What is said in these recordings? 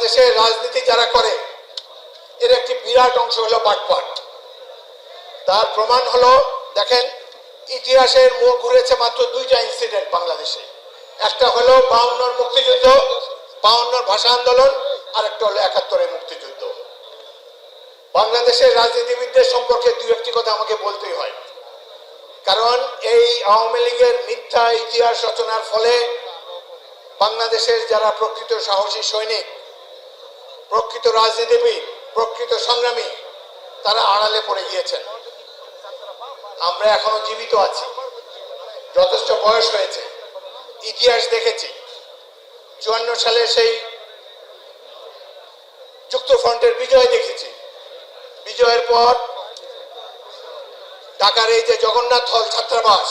বাংলাদেশের রাজনীতি যারা করে, এর একটি বিরাট অংশ হলো পাটপাট তার প্রমাণ হলো, দেখেন, ইতিহাসের মুখ ঘুরেছে মাত্র দুইটা ইনসিডেন্ট বাংলাদেশে। একটা হলো বাউন্নর মুক্তিযুদ্ধ, বাউন্নর ভাষা আন্দোলন আর একটা হলো একাত্তরের মুক্তিযুদ্ধ। বাংলাদেশের রাজনীতিবিদদের সম্পর্কে দুই একটি কথা আমাকে বলতেই হয়। কারণ এই আওয়ামী লীগের মিথ্যা ইতিহাস রচনার ফলে বাংলাদেশের যারা প্রকৃত সাহসী সৈনিক প্রকৃত রাজনীতিবিদ, প্রকৃত সংগ্রামী, তারা আড়ালে পড়ে গিয়েছেন। আমরা এখনও জীবিত আছি। যথেষ্ট বয়স হয়েছে। ইতিহাস দেখেছি। চুয়ান্ন সালে সেই যুক্তফ্রন্টের বিজয় দেখেছি। বিজয়ের পর ঢাকার এই যে জগন্নাথ হল ছাত্রাবাস,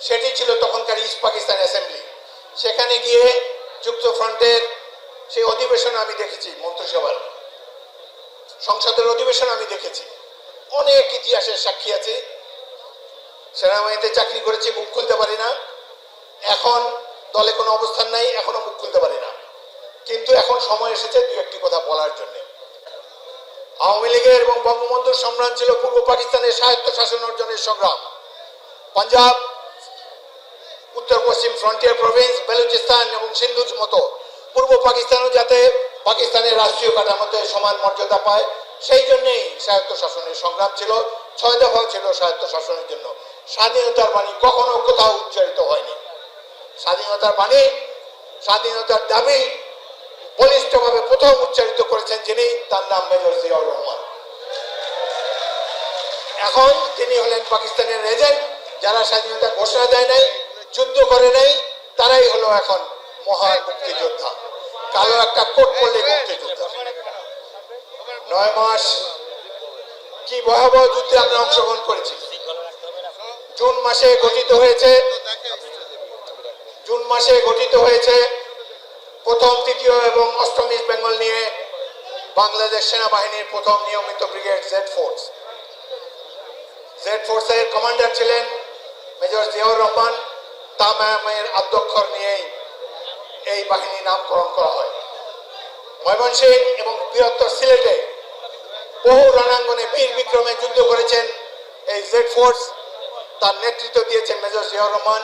সেটি ছিল তখনকার ইস্ট পাকিস্তান অ্যাসেম্বলি। সেখানে গিয়ে যুক্তফ্রন্টের সেই অধিবেশন আমি দেখেছি মন্ত্রিসভার। সংসদের অধিবেশন আমি দেখেছি। অনেক ইতিহাসের সাক্ষী আছে। সেনাবাহিনীতে চাকরি করেছি, মুখ খুলতে পারি না। এখন দলে কোনো অবস্থান নাই, এখনও মুখ খুলতে পারি না। কিন্তু এখন সময় এসেছে দু একটি কথা বলার জন্য। আওয়ামী লীগের এবং বঙ্গবন্ধুর সংগ্রাম ছিল পূর্ব পাকিস্তানের স্বায়ত্ত শাসন অর্জনের সংগ্রাম। পাঞ্জাব উত্তর পশ্চিম ফ্রন্টিয়ার প্রভিন্স বেলুচিস্তান এবং সিন্ধুর মতো পূর্ব পাকিস্তানও যাতে পাকিস্তানের রাষ্ট্রীয় কাঠামোতে সমান মর্যাদা পায়, সেই জন্যেই স্বায়ত্ত শাসনের সংগ্রাম ছিল, ছয় দফাও ছিল স্বায়ত্ত শাসনের জন্য। স্বাধীনতার বাণী কখনো কোথাও উচ্চারিত হয়নি। স্বাধীনতার বাণী, স্বাধীনতার দাবি বলিষ্ঠভাবে প্রথম উচ্চারিত করেছেন যিনি, তার নাম মেজর জিয়াউর রহমান। এখন তিনি হলেন পাকিস্তানের এজেন্ট যারা স্বাধীনতা ঘোষণা দেয় নাই, যুদ্ধ করে নাই, তারাই হলো এখন মহান মুক্তিযোদ্ধা। কালো একটা কোট পড়লে মুক্তিযোদ্ধা। নয় মাস কি ভয়াবহ যুদ্ধে আমরা অংশগ্রহণ করেছি। জুন মাসে গঠিত হয়েছে, জুন মাসে গঠিত হয়েছে প্রথম, তৃতীয় এবং অষ্টম ইস্ট বেঙ্গল নিয়ে বাংলাদেশ সেনাবাহিনীর প্রথম নিয়মিত ব্রিগেড জেড ফোর্স। জেড ফোর্সের কমান্ডার ছিলেন মেজর জিয়াউর রহমান, তামামের আদ্যক্ষর নিয়েই এই বাহিনী নামকরণ করা হয়। ময়মনসিংহ এবং বৃহত্তর সিলেটে বহু রণাঙ্গনে বীর বিক্রমে যুদ্ধ করেছেন এই জেড ফোর্স। তার নেতৃত্ব দিয়েছেন মেজর জিয়াউর রহমান।